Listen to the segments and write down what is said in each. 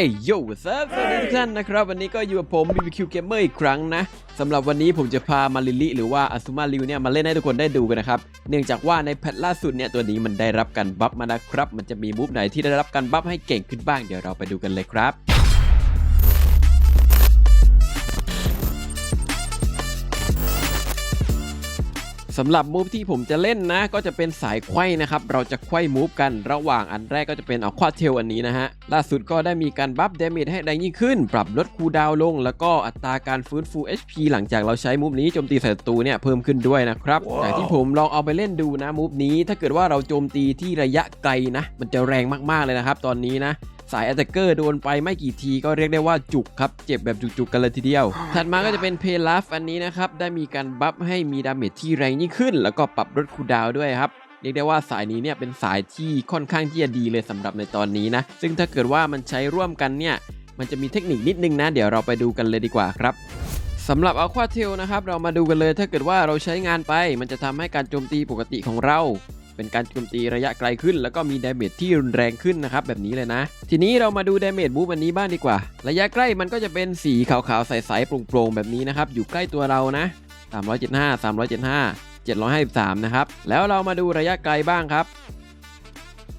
เอ้ยโย่สวัสดีทุกท่านนะครับ วันนี้ก็อยู่กับผม BBQ Gamer อีกครั้งนะสำหรับวันนี้ผมจะพามาลิลิหรือว่าอสุมาริวเนี่ยมาเล่นให้ทุกคนได้ดูกันนะครับ เนื่องจากว่าในแพทล่าสุดเนี่ยตัวนี้มันได้รับการบัฟมานะครับ มันจะมีมูฟไหนที่ได้รับการบัฟให้เก่งขึ้นบ้างเดี๋ยวเราไปดูกันเลยครับ สำหรับมูฟที่ผมจะเล่นนะ ก็จะเป็นสายไขว้นะครับ เราจะไขว้มูฟกันระหว่างอันแรกก็จะเป็นเอาควาเทลอันนี้นะฮะ ล่าสุดก็ได้มีการบัฟเดเมจให้แรงยิ่งขึ้น ปรับลดคูลดาวน์ลง แล้วก็อัตราการฟื้นฟู HP หลังจากเราใช้มูฟนี้โจมตีใส่ศัตรูเนี่ยเพิ่มขึ้นด้วยนะครับแต่ที่ผมลองเอาไปเล่นดูนะมูฟนี้ ถ้าเกิดว่าเราโจมตีที่ระยะไกลนะ มันจะแรงมากๆเลยนะครับตอนนี้นะ สาย a t แ a กเกอร์โดนไปไม่กี่ทีก็เรียกได้ว่าจุกครับ เจ็บแบบจุกๆกันเลยทีเดียว ถัดมาก็จะเป็นเพล a ฟอันนี้นะครับ ได้มีการบัฟให้มีดาเมจที่แรงยิ่งขึ้น แล้วก็ปรับลดคูลดาวน์ด้วยครับเรียกได้ว่าสายนี้เนี่ยเป็นสายที่ค่อนข้างที่จะดีเลยสำหรับในตอนนี้นะ ซึ่งถ้าเกิดว่ามันใช้ร่วมกันเนี่ย มันจะมีเทคนิคนิดนึงนะ เดี๋ยวเราไปดูกันเลยดีกว่าครับสำหรับอ q ควาเทลนะครับ เรามาดูกันเลยถ้าเกิดว่าเราใช้งานไป มันจะทำให้การโจมตีปกติของเรา เป็นการโจมตีระยะไกลขึ้น แล้วก็มีดาเมจที่รุนแรงขึ้นนะครับแบบนี้เลยนะ ทีนี้เรามาดูดาเมจบูฟอันนี้บ้างดีกว่า ระยะใกล้มันก็จะเป็นสีขาวๆใสๆโปร่งๆแบบนี้นะครับอยู่ใกล้ตัวเรานะ 375 375 753 นะครับ แล้วเรามาดูระยะไกลบ้างครับ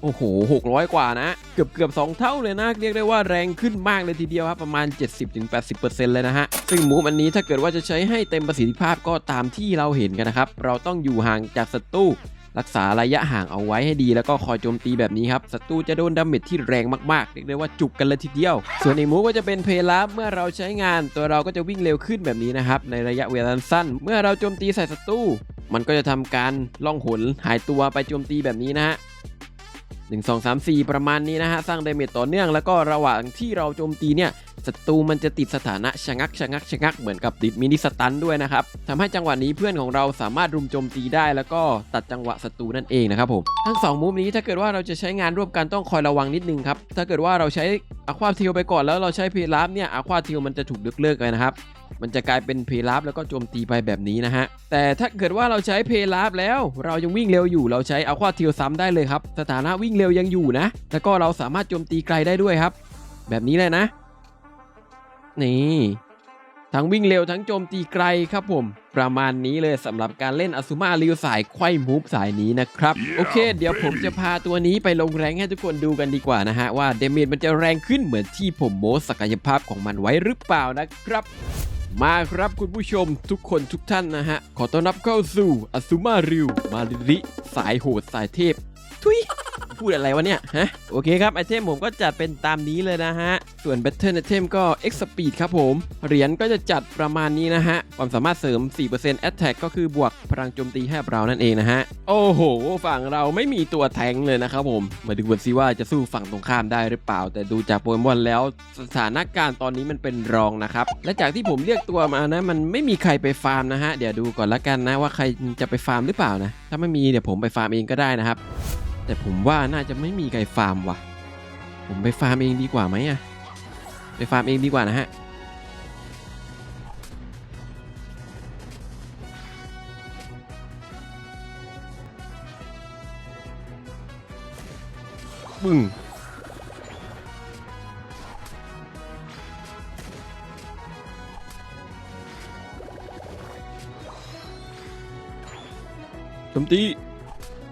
โอ้โห 600 กว่านะ เกือบเกือบ2เท่าเลยนะ เรียกได้ว่าแรงขึ้นมากเลยทีเดียวครับ ประมาณ 70-80%เลยนะฮะ ซึ่งมูฟอันนี้ถ้าเกิดว่าจะใช้ให้เต็มประสิทธิภาพก็ตามที่เราเห็นกันนะครับ เราต้องอยู่ห่างจากศัตรู รักษาระยะห่างเอาไว้ให้ดีแล้วก็คอยโจมตีแบบนี้ครับศัตรูจะโดนดาเมจที่แรงมากๆเรียกได้ว่าจุกกันเลยทีเดียว ส่วนอีกมูก็จะเป็นเพลาเมื่อเราใช้งาน ตัวเราก็จะวิ่งเร็วขึ้นแบบนี้นะครับในระยะเวลาสั้น เมื่อเราโจมตีใส่ศัตรูมันก็จะทำการล่องหนหายตัวไปโจมตีแบบนี้นะฮะ1 2 3 4 ประมาณนี้นะฮะ สร้างดาเมจต่อเนื่องแล้วก็ระหว่างที่เราโจมตีเนี่ยศัตรูมันจะติดสถานะชะงักชะงักชะงักเหมือนกับติดมินิสตันด้วยนะครับทำให้จังหวะนี้เพื่อนของเราสามารถรุมโจมตีได้ แล้วก็ตัดจังหวะศัตรูนั่นเองนะครับผมทั้ง2มูฟนี้ถ้าเกิดว่าเราจะใช้งานร่วมกันต้องคอยระวังนิดนึงครับถ้าเกิดว่าเราใช้อะควาเทลไปก่อนแล้วเราใช้เพลาฟเนี่ยอะควาเทลมันจะถูกยกเลิกไปนะครับมันจะกลายเป็นเพลาฟแล้วก็โจมตีไปแบบนี้นะฮะ แต่ถ้าเกิดว่าเราใช้เพลาฟแล้ว เรายังวิ่งเร็วอยู่ เราใช้อัลควาทิลซ้ำได้เลยครับ สถานะวิ่งเร็วยังอยู่นะ แล้วก็เราสามารถโจมตีไกลได้ด้วยครับ แบบนี้เลยนะ นี่ ทั้งวิ่งเร็วทั้งโจมตีไกลครับผม ประมาณนี้เลยสำหรับการเล่นอสุมาริวสายไขว้มูฟสายนี้นะครับ โอเค เดี๋ยวผมจะพาตัวนี้ไปลงแรงให้ทุกคนดูกันดีกว่านะฮะ ว่าเดเมจมันจะแรงขึ้นเหมือนที่ผมโม้ศักยภาพของมันไว้หรือเปล่านะครับมาครับคุณผู้ชมทุกคนทุกท่านนะฮะ ขอต้อนรับเข้าสู่อสุมาริว มาริริสายโหดสายเทพ ทุย พูดอะไรวะเนี่ย ฮะ โอเคครับ ไอเทมผมก็จัดเป็นตามนี้เลยนะฮะ ส่วน Battle Item ก็ X Speed ครับผม เหรียญก็จะจัดประมาณนี้นะฮะ ความสามารถเสริม 4% Attack ก็คือบวกพลังโจมตีให้เรานั่นเองนะฮะ โอ้โห ฝั่งเราไม่มีตัวแทงเลยนะครับผม มาดูกันซิว่าจะสู้ฝั่งตรงข้ามได้หรือเปล่า แต่ดูจากโปเกมอนแล้วสถานการณ์ตอนนี้มันเป็นรองนะครับ และจากที่ผมเรียกตัวมานะ มันไม่มีใครไปฟาร์มนะฮะ เดี๋ยวดูก่อนละกันนะว่าใครจะไปฟาร์มหรือเปล่านะ ถ้าไม่มีเดี๋ยวผมไปฟาร์มเองก็ได้นะครับ แต่ผมว่าน่าจะไม่มีใครฟาร์มว่ะ ผมไปฟาร์มเองดีกว่าไหมอะไปฟาร์มเองดีกว่านะฮะบึ้งจมตี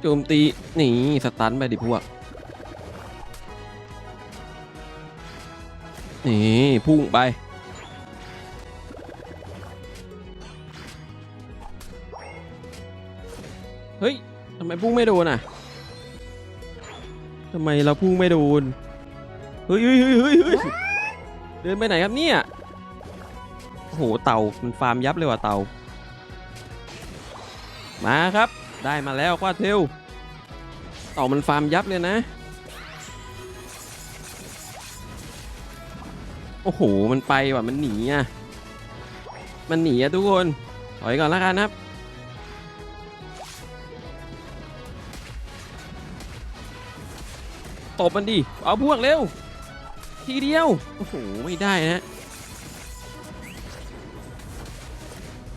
โจมตีนี่สตันไปดิพวกนี่พุ่งไปเฮ้ยทำไมพุ่งไม่โดนอะทำไมเราพุ่งไม่โดนเฮ้ยเฮ้ยเฮ้ยเฮ้ยเฮ้ยเดินไปไหนครับเนี่ยโอ้โหเต่ามันฟาร์มยับเลยว่ะเต่ามาครับ ได้มาแล้วควาเทลเต่ามันฟาร์มยับเลยนะ โอ้โห มันไปว่ะ มันหนีอะ มันหนีอะทุกคน ถอยก่อนแล้วกันครับตบมันดิ เอาพวกเร็ว ทีเดียว โอ้โห ไม่ได้นะ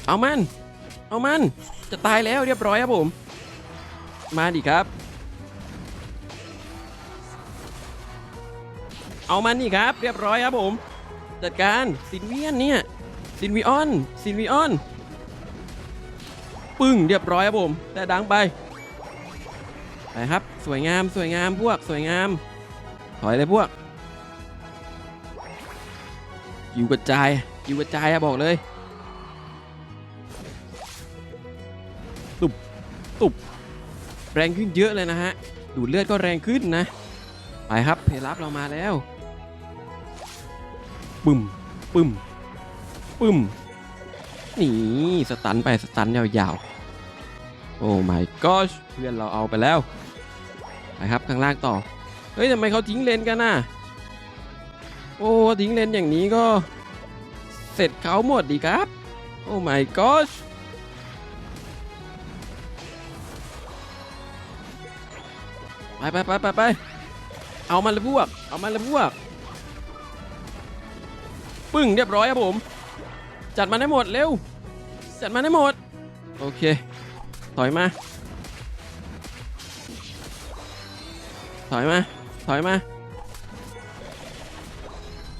เอามัน เอามัน จะตายแล้วเรียบร้อยครับผม มาดิครับ เอามันนี่ครับ เรียบร้อยครับผม จัดการซินเวียนเนี่ยซินวีออนซินวีออนปึ้งเรียบร้อยครับผม แต่ดังไปไปครับสวยงามสวยงามพวกสวยงาม ถอยเลยพวกอยู่กระจายอยู่กระจายอะบอกเลย แรงขึ้นเยอะเลยนะฮะ ดูดเลือดก็แรงขึ้นนะ ไปครับเพลับเรามาแล้ว ปึ้ม ปึ้ม ปึ้ม นี่สตันไปสตันยาวๆ โอ้ my gosh เพื่อนเราเอาไปแล้ว ไปครับข้างล่างต่อ เฮ้ยทำไมเขาทิ้งเลนกันน่ะ โอ้ทิ้งเลนอย่างนี้ก็ เสร็จเขาหมดดีครับ โอ้ my gosh ไปไปไปไปไปเอามันเลยพวก เอามันเลยพวก ปึ้งเรียบร้อยครับผม จัดมันให้หมดเร็ว จัดมันให้หมด โอเค ถอยมา ถอยมา ถอยมา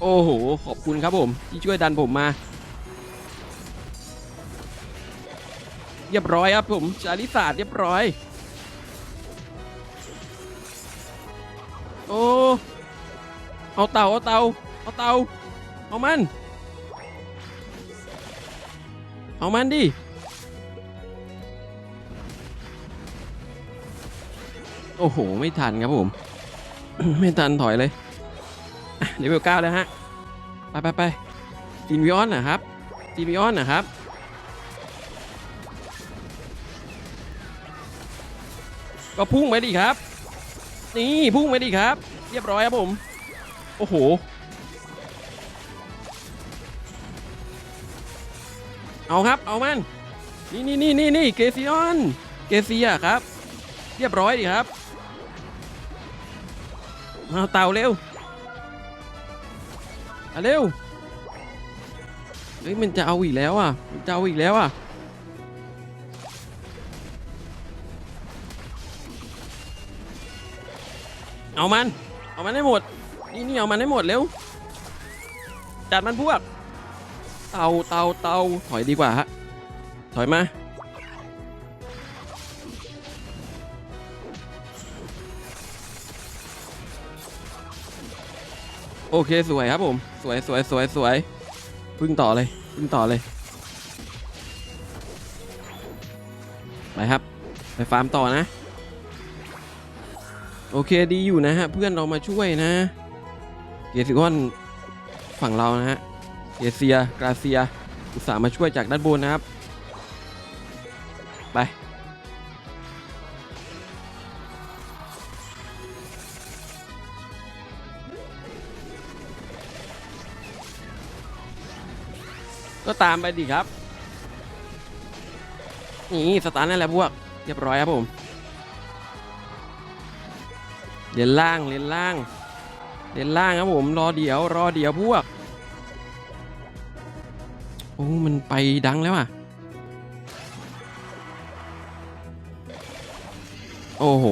โอ้โห ขอบคุณครับผม ที่ช่วยดันผมมา เรียบร้อยครับผมชาลิศาสตร์เรียบร้อย โอ้เอาเต่าเอาเต่าเอาเต่าเอามัน เอามันดิโอ้โห ไม่ทันครับผม ไม่ทันถอยเลยอะเลเวลเก้าแล้วฮะ ไปไปไปจีนวิออนนะครับจีนวิออนนะครับ ก็พุ่งไปดิครับ นี่พุ่งไปดิครับ เรียบร้อยครับผม โอ้โห เอาครับ เอามัน นี่นี่นี่นี่นี่เกซิออน เกซีอะครับ เรียบร้อยดิครับเอาเต่าเร็วเอาเร็ว เฮ้ยมันจะเอาอีกแล้วอะ มันจะเอาอีกแล้วอะ เอามัน เอามันให้หมด นี่นี่เอามันให้หมดเร็ว จัดมันพวก เตาเตาเตาถอยดีกว่าฮะ ถอยมา โอเคสวยครับผม สวยสวยสวยสวยพึ่งต่อเลยพึ่งต่อเลย ไปครับ ไปฟาร์มต่อนะ โอเคดีอยู่นะฮะ เพื่อนเรามาช่วยนะ เกซิออนฝั่งเรานะฮะเอเซียกราเซีย อุตส่าห์มาช่วยจากด้านบนนะครับ ไป ก็ตามไปดิครับ นี่สตาร์นั่นแหละพวก เรียบร้อยครับผม เลนล่างเลนล่างเลนล่างครับผมรอเดี๋ยวรอเดี๋ยวพวกโอ้มันไปดังแล้วอะโอ้โห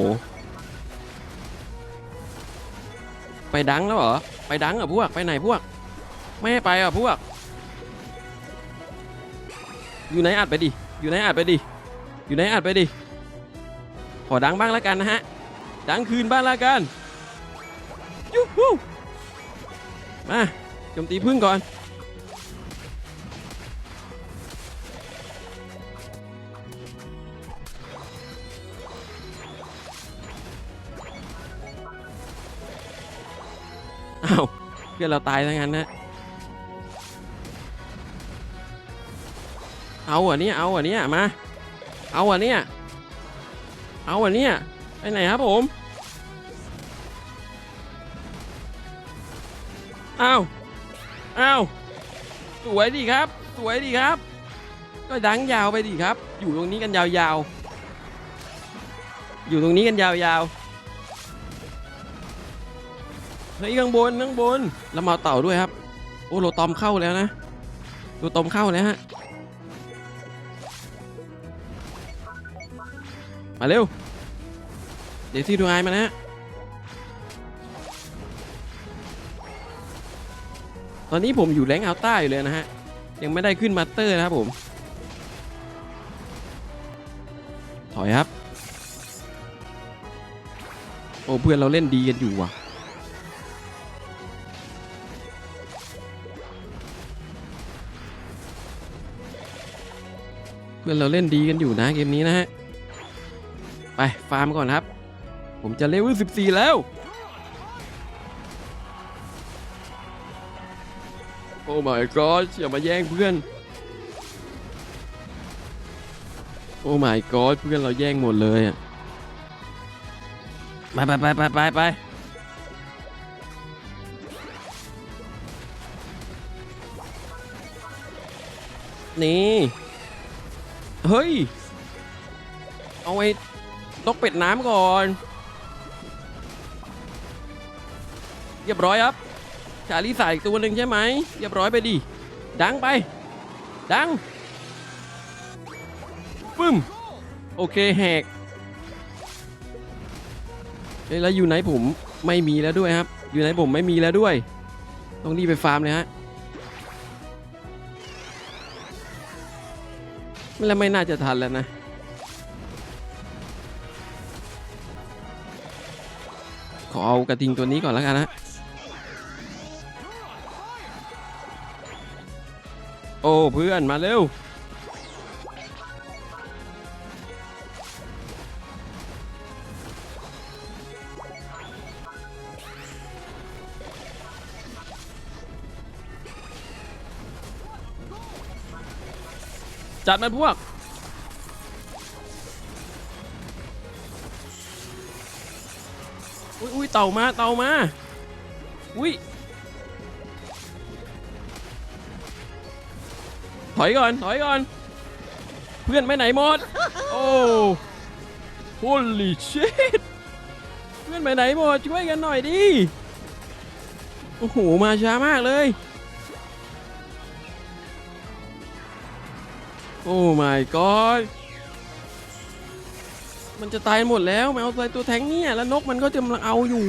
ไปดังแล้วเหรอ ไปดังเหรอพวก ไปไหนพวก ไม่ให้ไปเหรอพวก อยู่ไหนอัดไปดิ อยู่ไหนอัดไปดิ อยู่ไหนอัดไปดิ ขอดังบ้างแล้วกันนะฮะ ดังคืนบ้างแล้วกันยูฮูมาโจมตีพึ่งก่อน อ้าวเพื่อนเราตายทั้งนั้นนะเอาอะเนี่ยเอาอะเนี่ยมา เอาอะเนี่ยเอาอะเนี่ย ไปไหนครับผม อ้าว อ้าว สวยดีครับ สวยดีครับ ก็ดังยาวไปดีครับ อยู่ตรงนี้กันยาวๆ อยู่ตรงนี้กันยาวๆ เฮ้ยข้างบนข้างบน แล้วมาเต่าด้วยครับ โอ้โลตอมเข้าแล้วนะโลตอมเข้าแล้วฮะ มาเร็ว เดี๋ยวที่ดูไอมานะฮะตอนนี้ผมอยู่แรงค์อัลต้าอยู่เลยนะฮะ ยังไม่ได้ขึ้นมาเตอร์นะครับผม ถอยครับ โอ้เพื่อนเราเล่นดีกันอยู่ว่ะเพื่อนเราเล่นดีกันอยู่นะเกมนี้นะฮะ ไปฟาร์มก่อนครับ ผมจะเลเวล14 แล้ว โอ้ my god อย่ามาแย่งเพื่อน โอ้ my god เพื่อนเราแย่งหมดเลยอะไปไปไปไปไปไปนี่ เฮ้ย เอาไอ้นกเป็ดน้ำก่อน เรียบร้อยครับชาลีใส่อีกตัวหนึ่งใช่ไหมเรียบร้อยไปดิดังไป ดังปึ้มโอเคแหกเอ้ยแล้วอยู่ไหนผมไม่มีแล้วด้วยครับ อยู่ไหนผมไม่มีแล้วด้วย ต้องรีบไปฟาร์มเลยฮะแล้วไม่น่าจะทันแล้วนะขอเอากระทิงตัวนี้ก่อนแล้วกันนะ โอ้เพื่อนมาเร็ว จัดมันพวกอุ้ยอุ้ยเต่ามาเต่ามาอุ้ย อยก่อน ถอยก่อน เพื่อนไปไหนหมด โอ้ holy shit เพื่อนไปไหนหมด ช่วยกันหน่อยดิ โอ้โห มาช้ามากเลย โอ้ my god มันจะตายหมดแล้วแมวตัวตัวแทงเนี่ย แล้วนกมันก็กำลังเอาอยู่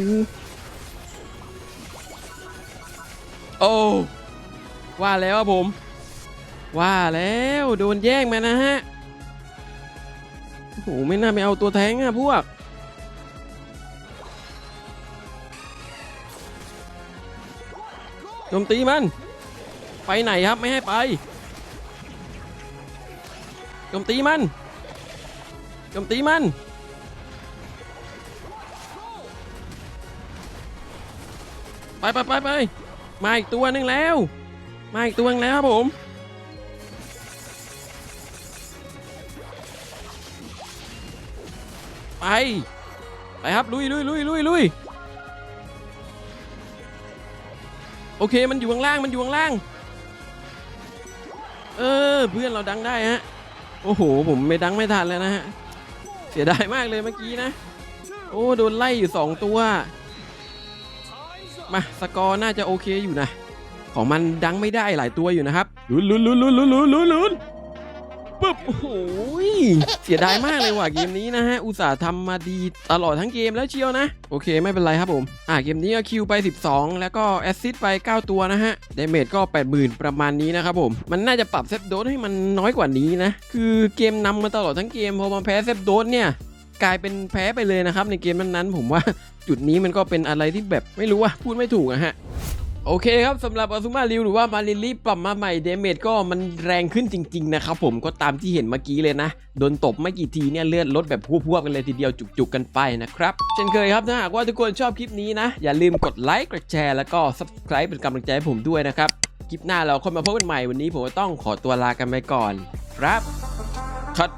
โอ้ว่าแล้วผม ว่าแล้วโดนแย่งมานะฮะโอ้โหไม่น่าไปเอาตัวแทงอะพวก โจมตีมัน ไปไหนครับไม่ให้ไป โจมตีมัน โจมตีมันไปไปไปไปมาอีกตัวนึงแล้ว มาอีกตัวนึงแล้วครับผม ไปครับลุยลุยลุยลุยลุยโอเคมันอยู่ข้างล่างมันอยู่ข้างล่าง เออเพื่อนเราดังได้ฮะโอ้โห ผมไม่ดังไม่ทันแล้วนะฮะเสียดายมากเลยเมื่อกี้นะ โอ้โดนไล่อยู่ 2 ตัวมาสกอร์น่าจะโอเคอยู่นะ ของมันดังไม่ได้หลายตัวอยู่นะครับลุ้นลุ้นลุ้นลุ้นลุ้นลุ้นลุ้น ปึ๊บโอ้โหยเสียดายมากเลยว่ะเกมนี้นะฮะ อุตส่าห์ทำมาดีตลอดทั้งเกมแล้วเชียวนะ โอเคไม่เป็นไรครับผม อ่าเกมนี้ก็คิวไป 12 แล้วก็แอสซิสไป 9 ตัวนะฮะเดเมจก็ 80,000 ประมาณนี้นะครับผม มันน่าจะปรับเซฟโดสให้มันน้อยกว่านี้นะ คือเกมนำมาตลอดทั้งเกม พอมาแพ้เซฟโดสเนี่ยกลายเป็นแพ้ไปเลยนะครับในเกมนั้นๆผมว่าจุดนี้มันก็เป็นอะไรที่แบบไม่รู้ว่าพูดไม่ถูกอะฮะ โอเคครับสำหรับอ z ุมาริวหรือว่ามาริลี่ปรับมาใหม่เดเมจก็มันแรงขึ้นจริง ๆ นะครับผมก็ตามที่เห็นเมื่อกี้เลยนะ โดนตบไม่กี่ทีเนี่ยเลือดลดแบบพวบๆกันเลยทีเดียวจุกๆกันไปนะครับเช่นเคยครับถ้าหากว่าทุกคนชอบคลิปนี้นะ อย่าลืมกดไลค์กดแชร์แล้วก็ subscribe เป็นกำลังใจให้ผมด้วยนะครับ คลิปหน้าเราค่อยมาพบกันใหม่วันนี้ผมก็ต้องขอตัวลากันไปก่อน ครับคัด